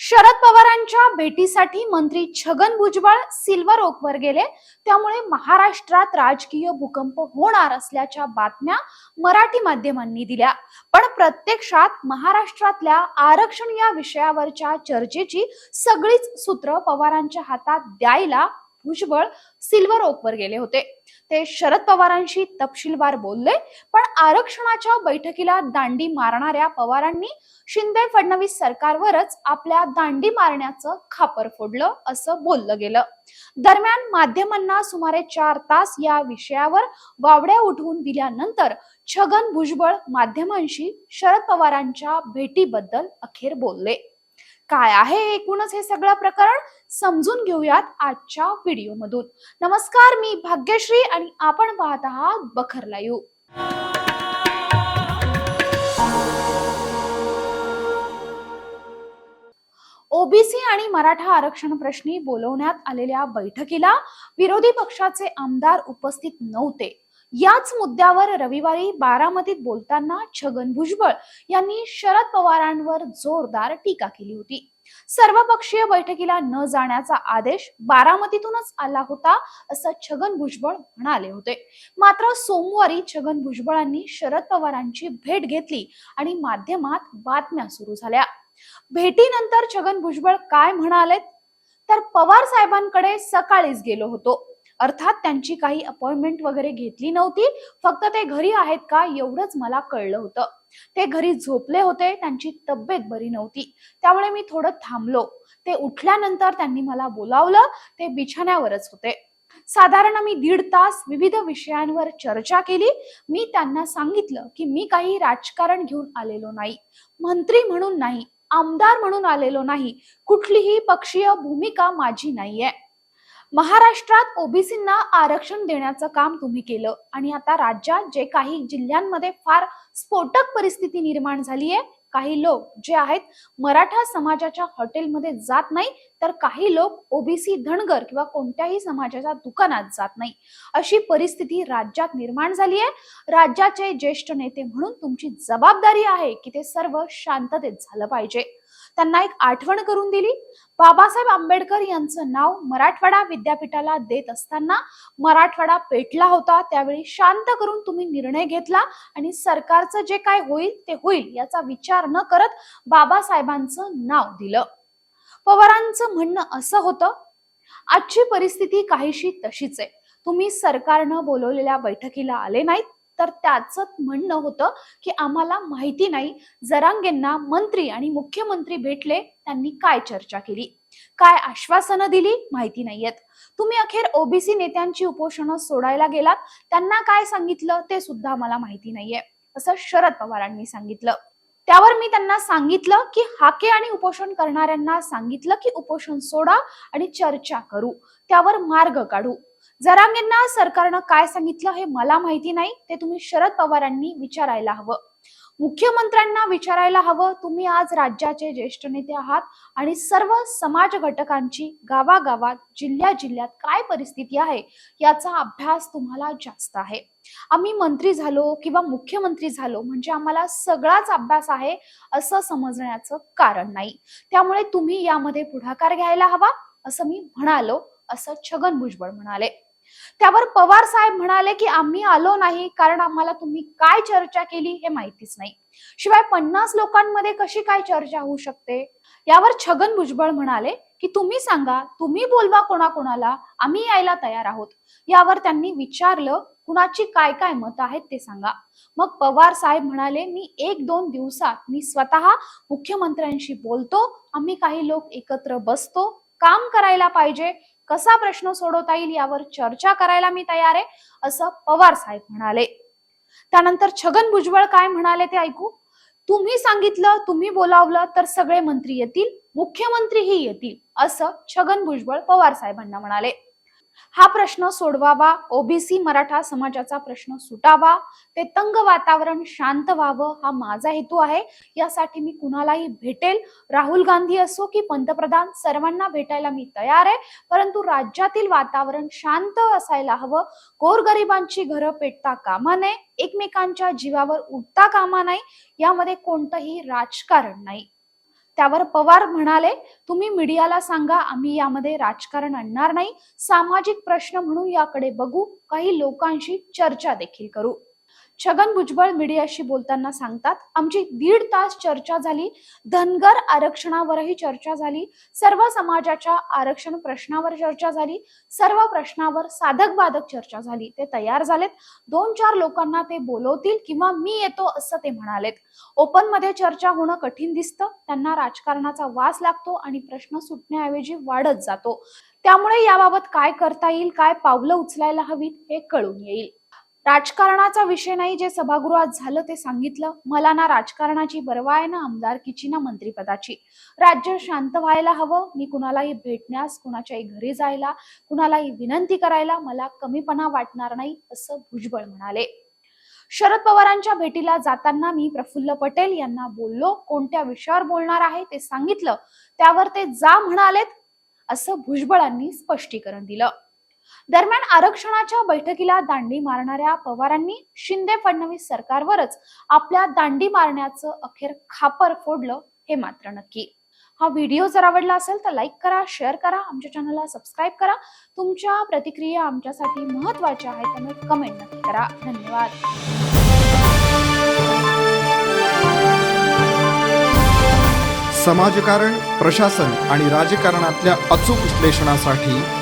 शरद पवारांच्या भेटीसाठी मंत्री छगन भुजबळ सिल्वर ओकवर गेले. त्यामुळे महाराष्ट्रात राजकीय भूकंप होणार असल्याच्या बातम्या मराठी माध्यमांनी दिल्या. पण प्रत्यक्षात महाराष्ट्रातल्या आरक्षण या विषयावरच्या चर्चेची सगळीच सूत्र पवारांच्या हातात द्यायला भुजबळ सिल्वर ओकवर गेले होते. ते शरद पवारांशी तपशीलवार बोलले पण आरक्षणाच्या बैठकीला दांडी मारणाऱ्या पवारांनी शिंदे फडणवीस सरकारवरच आपल्या दांडी मारण्याचं खापर फोडलं असं बोललं गेलं. दरम्यान माध्यमांना सुमारे चार तास या विषयावर वावड्या उठवून दिल्यानंतर छगन भुजबळ माध्यमांशी शरद पवारांच्या भेटीबद्दल अखेर बोलले. काय आहे एकूणच हे सगळं प्रकरण समजून घेऊयात आजच्या व्हिडिओमधून नमस्कार मी भाग्यश्री आणि आपण पाहत आहात बखरला यू ओबीसी आणि मराठा आरक्षण प्रश्नी बोलवण्यात आलेल्या बैठकीला विरोधी पक्षाचे आमदार उपस्थित नव्हते. याच मुद्द्यावर रविवारी बारामतीत बोलताना छगन भुजबळ यांनी शरद पवारांवर जोरदार टीका केली होती. सर्वपक्षीय बैठकीला न जाण्याचा आदेश बारामतीतूनच आला होता असं छगन भुजबळ म्हणाले होते. मात्र सोमवारी छगन भुजबळांनी शरद पवारांची भेट घेतली आणि माध्यमात बातम्या सुरू झाल्या. भेटीनंतर छगन भुजबळ काय म्हणालेत? तर पवार साहेबांकडे सकाळीच गेलो होतो. अर्थात त्यांची काही अपॉइंटमेंट वगैरे घेतली नव्हती. फक्त ते घरी आहेत का एवढंच मला कळलं होतं. ते घरी झोपले होते त्यांची तब्येत बरी नव्हती. त्यामुळे मी थोडं थांबलो. ते उठल्यानंतर त्यांनी मला बोलावलं ते बिछाण्यावरच होते. साधारण मी दीड तास विविध विषयांवर चर्चा केली. मी त्यांना सांगितलं की मी काही राजकारण घेऊन आलेलो नाही. मंत्री म्हणून नाही आमदार म्हणून आलेलो नाही. कुठलीही पक्षीय भूमिका माझी नाहीये. महाराष्ट्रात ओबीसींना आरक्षण देण्याचं काम तुम्ही केलं. आणि आता राज्यात जे काही जिल्ह्यांमध्ये फार स्फोटक परिस्थिती निर्माण झालीय काही लोक जे आहेत मराठा समाजाच्या हॉटेलमध्ये जात नाही तर काही लोक ओबीसी धनगर किंवा कोणत्याही समाजाच्या दुकानात जात नाही. अशी परिस्थिती राज्यात निर्माण झाली आहे राज्याचे ज्येष्ठ नेते म्हणून तुमची जबाबदारी आहे की ते सर्व शांततेत झालं पाहिजे. त्यांना एक आठवण करून दिली. बाबासाहेब आंबेडकर यांचं नाव मराठवाडा विद्यापीठाला देत असताना मराठवाडा पेटला होता. त्यावेळी शांत करून तुम्ही निर्णय घेतला आणि सरकारचं जे काय होईल ते होईल याचा विचार न करत बाबासाहेबांचं नाव दिलं. पवारांचं म्हणणं असं होतं आजची परिस्थिती काहीशी तशीच आहे. तुम्ही सरकारनं बोलवलेल्या बैठकीला आले नाहीत. तर त्याच म्हणणं होतं की आम्हाला माहिती नाही. जरांगेंना मंत्री आणि मुख्यमंत्री भेटले त्यांनी काय चर्चा केली? काय आश्वासनं दिली? माहिती नाहीयेत. तुम्ही अखेर ओबीसी नेत्यांची उपोषणं सोडायला गेलात. त्यांना काय सांगितलं? ते सुद्धा मला माहिती नाहीये. असं शरद पवारांनी सांगितलं. त्यावर मी त्यांना सांगितलं की हाके आणि उपोषण करणाऱ्यांना सांगितलं की उपोषण सोडा आणि चर्चा करू. त्यावर मार्ग काढू. जरांगेंना सरकारनं काय सांगितलं हे मला माहिती नाही. ते तुम्ही शरद पवारांनी विचारायला हवं. मुख्यमंत्र्यांना विचारायला हवं. तुम्ही आज राज्याचे ज्येष्ठ नेते आहात आणि सर्व समाज घटकांची गावागावात जिल्ह्या जिल्ह्यात काय परिस्थिती आहे याचा अभ्यास तुम्हाला जास्त आहे. आम्ही मंत्री झालो किंवा मुख्यमंत्री झालो म्हणजे आम्हाला सगळाच अभ्यास आहे असं समजण्याचं कारण नाही. त्यामुळे तुम्ही यामध्ये पुढाकार घ्यायला हवा असं मी म्हणालो असं छगन भुजबळ म्हणाले. त्यावर पवार साहेब म्हणाले की आम्ही आलो नाही कारण आम्हाला तुम्ही काय चर्चा केली हे माहितीच नाही. शिवाय पन्नास लोकांमध्ये कशी काय चर्चा होऊ शकते? यावर छगन भुजबळ म्हणाले की तुम्ही सांगा तुम्ही बोलवा कोणाकोणाला आम्ही यायला तयार आहोत. यावर त्यांनी विचारलं कुणाची काय काय मत आहेत ते सांगा. मग पवार साहेब म्हणाले मी एक दोन दिवसात मी स्वतः मुख्यमंत्र्यांशी बोलतो आम्ही काही लोक एकत्र बसतो काम करायला पाहिजे कसा प्रश्न सोडवता येईल यावर चर्चा करायला मी तयार आहे असं पवार साहेब म्हणाले. त्यानंतर छगन भुजबळ काय म्हणाले ते ऐकू? तुम्ही सांगितलं तुम्ही बोलावलं तर सगळे मंत्री येतील मुख्यमंत्रीही येतील असं छगन भुजबळ पवार साहेबांना म्हणाले. हा प्रश्न सोडवावा ओबीसी मराठा समाजाचा प्रश्न सुटावा ते तंग वातावरण शांत व्हावं हा माझा हेतू आहे. यासाठी मी कुणालाही भेटेल राहुल गांधी असो की पंतप्रधान सर्वांना भेटायला मी तयार आहे. परंतु राज्यातील वातावरण शांत असायला हवं. गोरगरिबांची घरं पेटता कामा नये एकमेकांच्या जीवावर उठता कामा नाही यामध्ये कोणतंही राजकारण नाही. त्यावर पवार म्हणाले तुम्ही मीडियाला सांगा आम्ही यामध्ये राजकारण आणणार नाही. सामाजिक प्रश्न म्हणून याकडे बघू. काही लोकांशी चर्चा देखील करू. छगन भुजबळ मीडियाशी बोलताना सांगतात आमची दीड तास चर्चा झाली धनगर आरक्षणावरही चर्चा झाली सर्व समाजाच्या आरक्षण प्रश्नावर चर्चा झाली सर्व प्रश्नावर साधक बाधक चर्चा झाली ते तयार झालेत. दोन चार लोकांना ते बोलवतील किंवा मी येतो असं ते म्हणालेत. ओपनमध्ये चर्चा होणं कठीण दिसतं त्यांना राजकारणाचा वास लागतो आणि प्रश्न सुटण्याऐवजी वाढत जातो. त्यामुळे याबाबत काय करता येईल काय पावलं उचलायला हवीत हे कळून येईल. राजकारणाचा विषय नाही जे सभागृहात झालं ते सांगितलं. मला ना राजकारणाची बरवा आहे ना आमदारकीची ना मंत्रीपदाची. राज्य शांत व्हायला हवं. मी कुणालाही भेटण्यास कुणाच्याही घरी जायला कुणालाही विनंती करायला मला कमीपणा वाटणार नाही असं भुजबळ म्हणाले. शरद पवारांच्या भेटीला जाताना मी प्रफुल्ल पटेल यांना बोललो. कोणत्या विषयावर बोलणार आहे ते सांगितलं. त्यावर ते जा म्हणालेत असं भुजबळांनी स्पष्टीकरण दिलं. दरम्यान आरक्षणाच्या बैठकीला दांडी मारणाऱ्या पवारांनी शिंदे फडणवीस सरकारवरच आपल्या दांडी मारण्याचं अखेर खापर फोडलं हे मात्र नक्की. हा व्हिडिओ जर आवडला असेल तर लाईक करा शेअर करा आमच्या चॅनलला सबस्क्राईब करा. तुमच्या प्रतिक्रिया आमच्यासाठी महत्त्वाच्या आहेत त्यामुळे कमेंट नक्की करा. धन्यवाद. समाजकारण प्रशासन आणि राजकारणातल्या अचूक विश्लेषणासाठी